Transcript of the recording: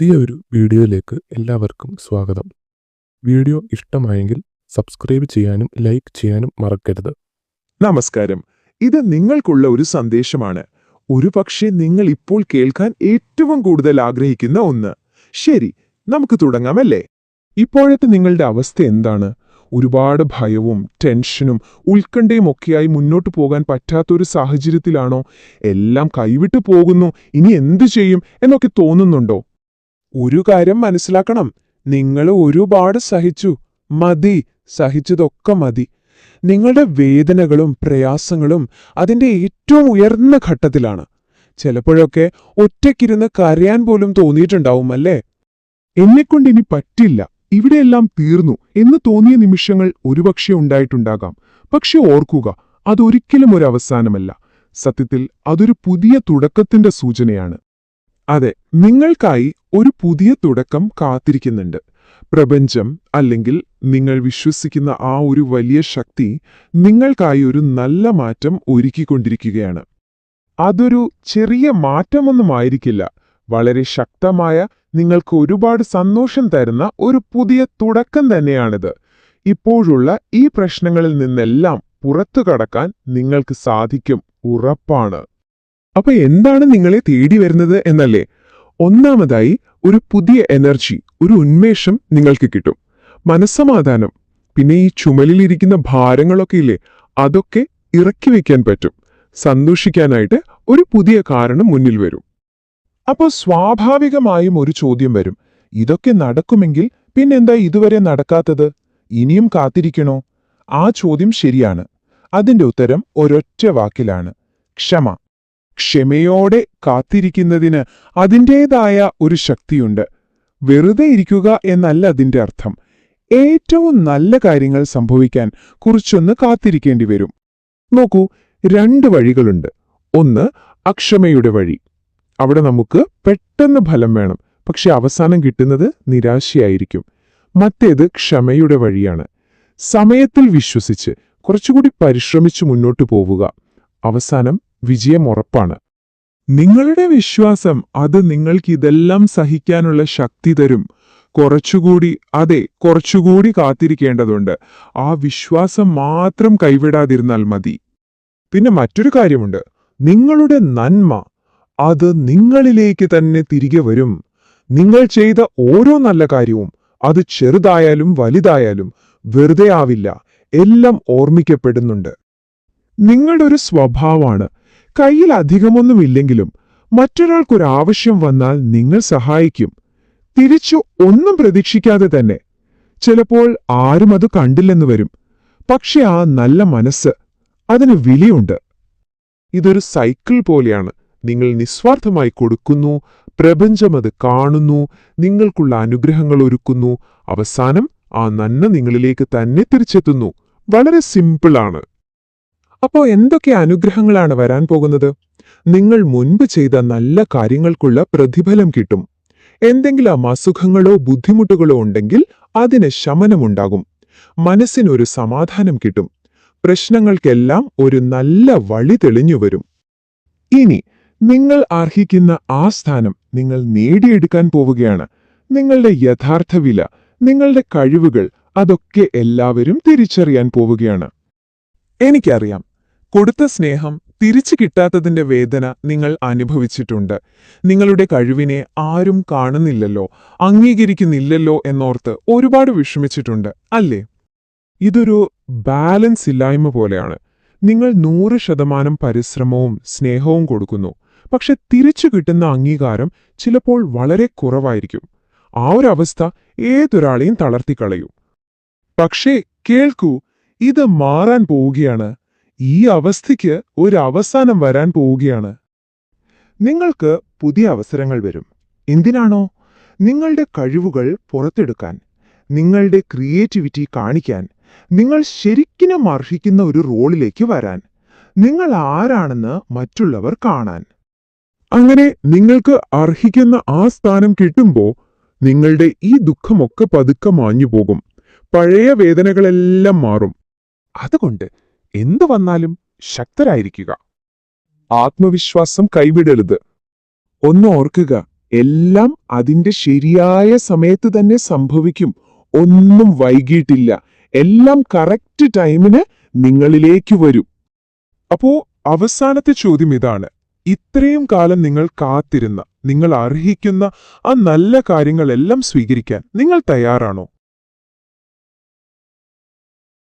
പുതിയ ഒരു വീഡിയോയിലേക്ക് എല്ലാവർക്കും സ്വാഗതം. വീഡിയോ ഇഷ്ടമായെങ്കിൽ സബ്സ്ക്രൈബ് ചെയ്യാനും ലൈക്ക് ചെയ്യാനും മറക്കരുത്. നമസ്കാരം. ഇത് നിങ്ങൾക്കുള്ള ഒരു സന്ദേശമാണ്. ഒരുപക്ഷെ നിങ്ങൾ ഇപ്പോൾ കേൾക്കാൻ ഏറ്റവും കൂടുതൽ ആഗ്രഹിക്കുന്ന ഒന്ന്. ശരി നമുക്ക് തുടങ്ങാമല്ലേ? ഇപ്പോഴത്തെ നിങ്ങളുടെ അവസ്ഥ എന്താണ്? ഒരുപാട് ഭയവും ടെൻഷനും ഉത്കണ്ഠയും ഒക്കെയായി മുന്നോട്ട് പോകാൻ പറ്റാത്തൊരു സാഹചര്യത്തിലാണോ? എല്ലാം കൈവിട്ടു പോകുന്നു ഇനി എന്തു ചെയ്യും എന്നൊക്കെ തോന്നുന്നുണ്ടോ? ഒരു കാര്യം മനസ്സിലാക്കണം. നിങ്ങൾ ഒരുപാട് സഹിച്ചു. മതി. സഹിച്ചതൊക്കെ മതി. നിങ്ങളുടെ വേദനകളും പ്രയാസങ്ങളും അതിന്റെ ഏറ്റവും ഉയർന്ന ഘട്ടത്തിലാണ്. ചിലപ്പോഴൊക്കെ ഒറ്റയ്ക്കിരുന്ന് കരയാൻ പോലും തോന്നിയിട്ടുണ്ടാവും അല്ലേ? എന്നെക്കൊണ്ട് ഇനി പറ്റില്ല. ഇവിടെയെല്ലാം തീർന്നു എന്ന് തോന്നിയ നിമിഷങ്ങൾ ഒരുപക്ഷെ ഉണ്ടായിട്ടുണ്ടാകാം. പക്ഷെ ഓർക്കുക അതൊരിക്കലും ഒരു അവസാനമല്ല. സത്യത്തിൽ അതൊരു പുതിയ തുടക്കത്തിന്റെ സൂചനയാണ്. അതെ നിങ്ങൾക്കായി ഒരു പുതിയ തുടക്കം കാത്തിരിക്കുന്നുണ്ട്. പ്രപഞ്ചം അല്ലെങ്കിൽ നിങ്ങൾ വിശ്വസിക്കുന്ന ആ ഒരു വലിയ ശക്തി നിങ്ങൾക്കായി ഒരു നല്ല മാറ്റം ഒരുക്കിക്കൊണ്ടിരിക്കുകയാണ്. അതൊരു ചെറിയ മാറ്റമൊന്നുമായിരിക്കില്ല വളരെ ശക്തമായ നിങ്ങൾക്ക് ഒരുപാട് സന്തോഷം തരുന്ന ഒരു പുതിയ തുടക്കം തന്നെയാണിത്. ഇപ്പോഴുള്ള ഈ പ്രശ്നങ്ങളിൽ നിന്നെല്ലാം പുറത്തു കടക്കാൻ നിങ്ങൾക്ക് സാധിക്കും ഉറപ്പാണ്. അപ്പൊ എന്താണ് നിങ്ങളെ തേടി വരുന്നത് എന്നല്ലേ? ഒന്നാമതായി ഒരു പുതിയ എനർജി ഒരു ഉന്മേഷം നിങ്ങൾക്ക് കിട്ടും. മനസ്സമാധാനം പിന്നെ ഈ ചുമലിലിരിക്കുന്ന ഭാരങ്ങളൊക്കെ ഇല്ലേ അതൊക്കെ ഇറക്കി വയ്ക്കാൻ പറ്റും. സന്തോഷിക്കാനായിട്ട് ഒരു പുതിയ കാരണം മുന്നിൽ വരും. അപ്പോൾ സ്വാഭാവികമായും ഒരു ചോദ്യം വരും. ഇതൊക്കെ നടക്കുമെങ്കിൽ പിന്നെന്താ ഇതുവരെ നടക്കാത്തത്? ഇനിയും കാത്തിരിക്കണോ? ആ ചോദ്യം ശരിയാണ്. അതിന്റെ ഉത്തരം ഒരൊറ്റ വാക്കിലാണ്. ക്ഷമ. ക്ഷമയോടെ കാത്തിരിക്കുന്നതിന് അതിന്റേതായ ഒരു ശക്തിയുണ്ട്. വെറുതെ ഇരിക്കുക എന്നല്ല അതിന്റെ അർത്ഥം. ഏറ്റവും നല്ല കാര്യങ്ങൾ സംഭവിക്കാൻ കുറച്ചൊന്ന് കാത്തിരിക്കേണ്ടി വരും. നോക്കൂ രണ്ട് വഴികളുണ്ട്. ഒന്ന് അക്ഷമയുടെ വഴി. അവിടെ നമുക്ക് പെട്ടെന്ന് ഫലം വേണം. പക്ഷെ അവസാനം കിട്ടുന്നത് നിരാശയായിരിക്കും. മറ്റേത് ക്ഷമയുടെ വഴിയാണ്. സമയത്തിൽ വിശ്വസിച്ച് കുറച്ചുകൂടി പരിശ്രമിച്ച് മുന്നോട്ട് പോവുക. അവസാനം വിജയം ഉറപ്പാണ്. നിങ്ങളുടെ വിശ്വാസം അത് നിങ്ങൾക്ക് ഇതെല്ലാം സഹിക്കാനുള്ള ശക്തി തരും. കുറച്ചുകൂടി അതെ കുറച്ചുകൂടി കാത്തിരിക്കേണ്ടതുണ്ട്. ആ വിശ്വാസം മാത്രം കൈവിടാതിരുന്നാൽ മതി. പിന്നെ മറ്റൊരു കാര്യമുണ്ട്. നിങ്ങളുടെ നന്മ അത് നിങ്ങളിലേക്ക് തന്നെ തിരികെ വരും. നിങ്ങൾ ചെയ്ത ഓരോ നല്ല കാര്യവും അത് ചെറുതായാലും വലുതായാലും വെറുതെ ആവില്ല. എല്ലാം ഓർമ്മിക്കപ്പെടുന്നുണ്ട്. നിങ്ങളുടെ ഒരു സ്വഭാവമാണ് കയ്യിൽ അധികമൊന്നുമില്ലെങ്കിലും മറ്റൊരാൾക്കൊരാവശ്യം വന്നാൽ നിങ്ങൾ സഹായിക്കും. തിരിച്ചു ഒന്നും പ്രതീക്ഷിക്കാതെ തന്നെ. ചിലപ്പോൾ ആരും അത് കണ്ടില്ലെന്ന് വരും. പക്ഷെ ആ നല്ല മനസ്സ് അതിന് വിലയുണ്ട് ഇതൊരു സൈക്കിൾ പോലെയാണ്. നിങ്ങൾ നിസ്വാർത്ഥമായി കൊടുക്കുന്നു പ്രപഞ്ചം അത് കാണുന്നു നിങ്ങൾക്കുള്ള അനുഗ്രഹങ്ങൾ ഒരുക്കുന്നു. അവസാനം ആ നന്മ നിങ്ങളിലേക്ക് തന്നെ തിരിച്ചെത്തുന്നു. വളരെ സിമ്പിളാണ്. അപ്പോ എന്തൊക്കെ അനുഗ്രഹങ്ങളാണ് വരാൻ പോകുന്നത്? നിങ്ങൾ മുൻപ് ചെയ്ത നല്ല കാര്യങ്ങൾക്കുള്ള പ്രതിഫലം കിട്ടും. എന്തെങ്കിലും അസുഖങ്ങളോ ബുദ്ധിമുട്ടുകളോ ഉണ്ടെങ്കിൽ അതിന് ശമനമുണ്ടാകും. മനസ്സിനൊരു സമാധാനം കിട്ടും. പ്രശ്നങ്ങൾക്കെല്ലാം ഒരു നല്ല വഴി തെളിഞ്ഞു വരും. ഇനി നിങ്ങൾ അർഹിക്കുന്ന ആ സ്ഥാനം നിങ്ങൾ നേടിയെടുക്കാൻ പോവുകയാണ്. നിങ്ങളുടെ യഥാർത്ഥ വില നിങ്ങളുടെ കഴിവുകൾ അതൊക്കെ എല്ലാവരും തിരിച്ചറിയാൻ പോവുകയാണ്. എനിക്കറിയാം. കൊടുത്ത സ്നേഹം തിരിച്ചു കിട്ടാത്തതിന്റെ വേദന നിങ്ങൾ അനുഭവിച്ചിട്ടുണ്ട്. നിങ്ങളുടെ കഴിവിനെ ആരും കാണുന്നില്ലല്ലോ അംഗീകരിക്കുന്നില്ലല്ലോ എന്നോർത്ത് ഒരുപാട് വിഷമിച്ചിട്ടുണ്ട് അല്ലേ? ഇതൊരു ബാലൻസ് ഇല്ലായ്മ പോലെയാണ്. നിങ്ങൾ നൂറ് ശതമാനം പരിശ്രമവും സ്നേഹവും കൊടുക്കുന്നു. പക്ഷെ തിരിച്ചു കിട്ടുന്ന അംഗീകാരം ചിലപ്പോൾ വളരെ കുറവായിരിക്കും. ആ ഒരവസ്ഥ ഏതൊരാളെയും തളർത്തിക്കളയും. പക്ഷേ കേൾക്കൂ ഇത് മാറാൻ പോവുകയാണ്. ഈ അവസ്ഥയ്ക്ക് ഒരു അവസാനം വരാൻ പോവുകയാണ്. നിങ്ങൾക്ക് പുതിയ അവസരങ്ങൾ വരും. എന്തിനാണോ? നിങ്ങളുടെ കഴിവുകൾ പുറത്തെടുക്കാൻ നിങ്ങളുടെ ക്രിയേറ്റിവിറ്റി കാണിക്കാൻ നിങ്ങൾ ശരിക്കിനും അർഹിക്കുന്ന ഒരു റോളിലേക്ക് വരാൻ നിങ്ങൾ ആരാണെന്ന് മറ്റുള്ളവർ കാണാൻ. അങ്ങനെ നിങ്ങൾക്ക് അർഹിക്കുന്ന ആ സ്ഥാനം കിട്ടുമ്പോൾ നിങ്ങളുടെ ഈ ദുഃഖമൊക്കെ പതുക്കെ മാഞ്ഞു പോകും പഴയ വേദനകളെല്ലാം മാറും. അതുകൊണ്ട് എന്തു വന്നാലും ശക്തരായിരിക്കുക. ആത്മവിശ്വാസം കൈവിടരുത്. ഒന്ന് ഓർക്കുക എല്ലാം അതിന്റെ ശരിയായ സമയത്ത് തന്നെ സംഭവിക്കും. ഒന്നും വൈകിട്ടില്ല എല്ലാം കറക്റ്റ് ടൈമിന് നിങ്ങളിലേക്ക് വരും. അപ്പോ അവസാനത്തെ ചോദ്യം ഇതാണ്. ഇത്രയും കാലം നിങ്ങൾ കാത്തിരുന്ന നിങ്ങൾ അർഹിക്കുന്ന ആ നല്ല കാര്യങ്ങളെല്ലാം സ്വീകരിക്കാൻ നിങ്ങൾ തയ്യാറാണോ?